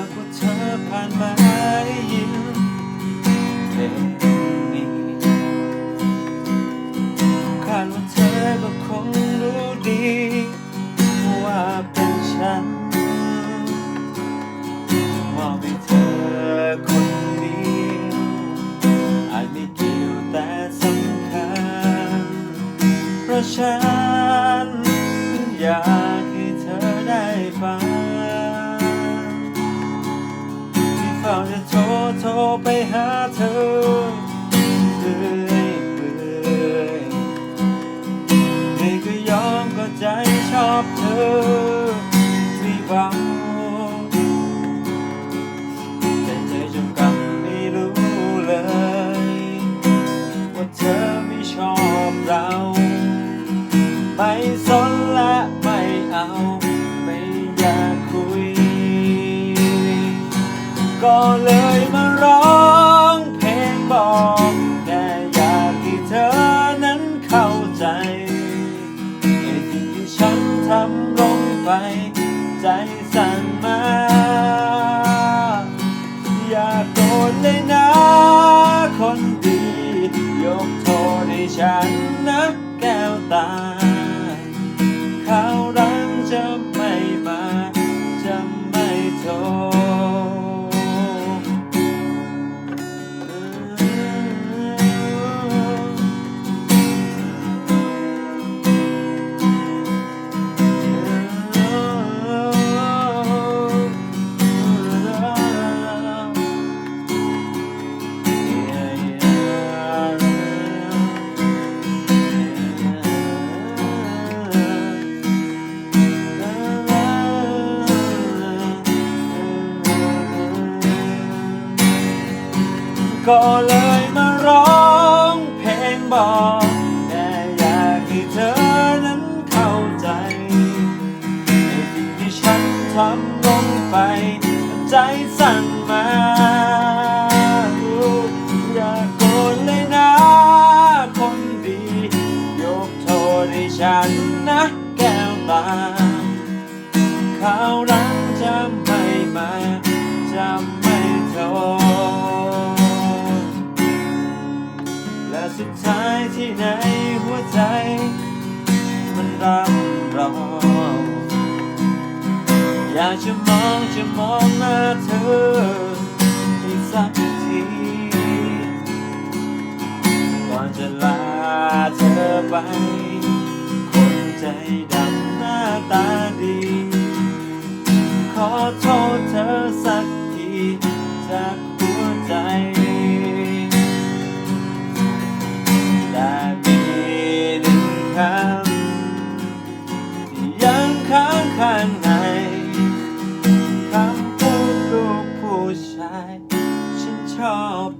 ากว่าเธอผ่านมาได้ยินเพลงนี้คาดว่าเธอก็คงรู้ดี ว่าเป็นฉันมอบให้เธอคนนี้อาจไม่เกี่ยวแต่สำคัญเพราะฉันอยาก โทรไปหาเธอเรื่อยเปื่อยไม่ก็ยอมก็ใจชอบเธอไม่เบาแต่ใจจนกำไม่รู้เลย ว่าเธอไม่ชอบเรา ไม่สนและไม่เอา ไม่อยากคุย ก็เลยมาำลงไปใจสั่นมา อย่าโกรธเลยนะ คนดี ยกโทษให้ฉันนะแก้วตา ก็เลยมาร้องเพลงบอกแค่อยากให้เธอนั้นเข้าใจในสิ่งที่ฉันทำลงไป ใจสั่นมาอย่าโกรธเลยนะคนดี ยกโทษให้ฉันนะแก้วตาครา สุดท้ายที่ในหัวใจ มันรับรออยากจะมองจะมองหน้าเธออีกสักทีก่อนจะลาเธอไป คนใจดำหน้าตาดี ขอโทษ ฉันชอบ